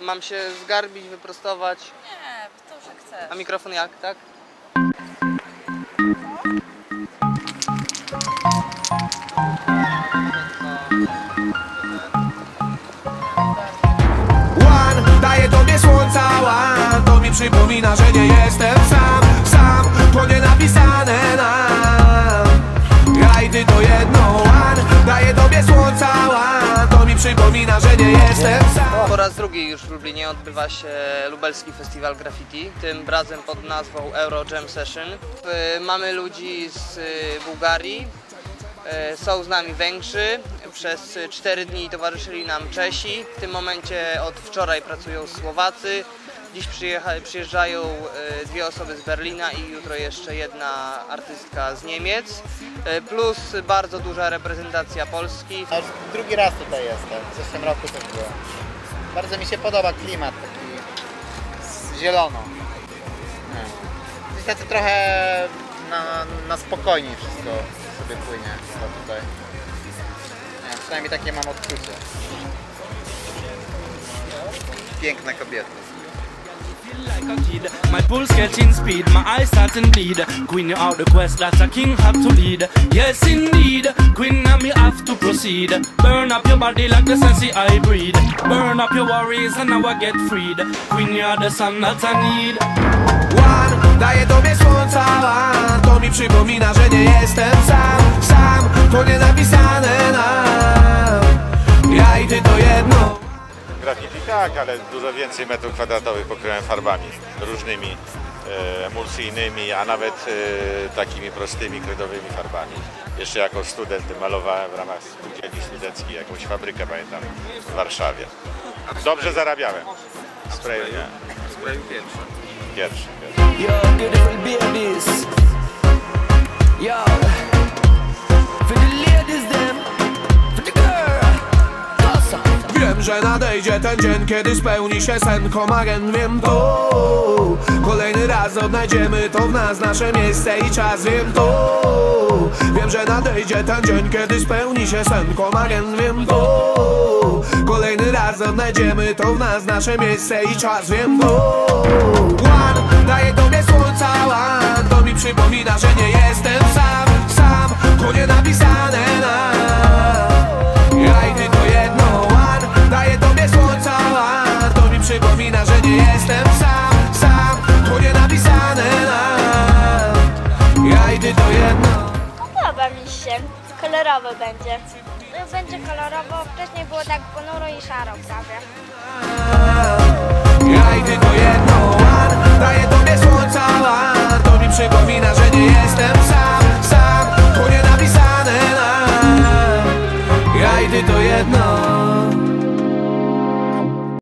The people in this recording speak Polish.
Mam się zgarbić, wyprostować. Nie, to już jak chcesz. A mikrofon jak, tak? One, daje tobie słońca One, to mi przypomina, że nie jestem sam Sam, to nie napisane nam Ja i ty to jedno One, daje tobie słońca One, mi przypomina, że nie jestem sam. Po raz drugi już w Lublinie odbywa się lubelski festiwal graffiti, tym razem pod nazwą Euro Jam Session. Y, Mamy ludzi z y, Bułgarii, y, są z nami Węgrzy, przez 4 dni towarzyszyli nam Czesi, w tym momencie od wczoraj pracują Słowacy, dziś przyjeżdżają y, dwie osoby z Berlina i jutro jeszcze jedna artystka z Niemiec, y, plus bardzo duża reprezentacja Polski. A już drugi raz tutaj jestem, w zeszłym roku też byłem. Bardzo mi się podoba klimat taki zielono. Nie. Jest tacy trochę na, na spokojniej wszystko sobie płynie chyba tutaj. Nie, przynajmniej takie mam odczucie. Piękne kobiety. Like a kid. My pulse catching speed, my eyes starting bleed. Queen, you out the quest that a king have to lead. Yes, indeed, Queen, now me have to proceed. Burn up your body like the sense I breed. Burn up your worries and now I get freed. Queen, you are the sun that I need. One, daje tobie słońca One, to mi przypomina, że nie jestem sam Sam, to nie napisane Graffiti tak, ale dużo więcej metrów kwadratowych pokryłem farbami różnymi, e, emulsyjnymi, a nawet e, takimi prostymi, kredowymi farbami. Jeszcze jako student malowałem w ramach spółdzielni studenckiej jakąś fabrykę, pamiętam, w Warszawie. Dobrze zarabiałem. Sprayu nie. Sprayu pierwszy. Pierwszy. pierwszy. Że nadejdzie ten dzień, kiedy spełni się sen komaren. Wiem to. Kolejny raz odnajdziemy to w nas nasze miejsce i czas. Wiem to. Wiem, że nadejdzie ten dzień, kiedy spełni się sen komaren. Wiem to. Kolejny raz odnajdziemy to w nas nasze miejsce i czas. Wiem to. One, daje tobie słońca One, to mi przypomina, że nie Ja i ty to jedno Podoba mi się. Kolorowo będzie. No, Będzie kolorowo. Wcześniej było tak ponuro i szaro prawie. Ja i ty to jedno daje tobie słońca to mi przypomina, że nie jestem sam Sam, to nie napisane nam Ja i ty to jedno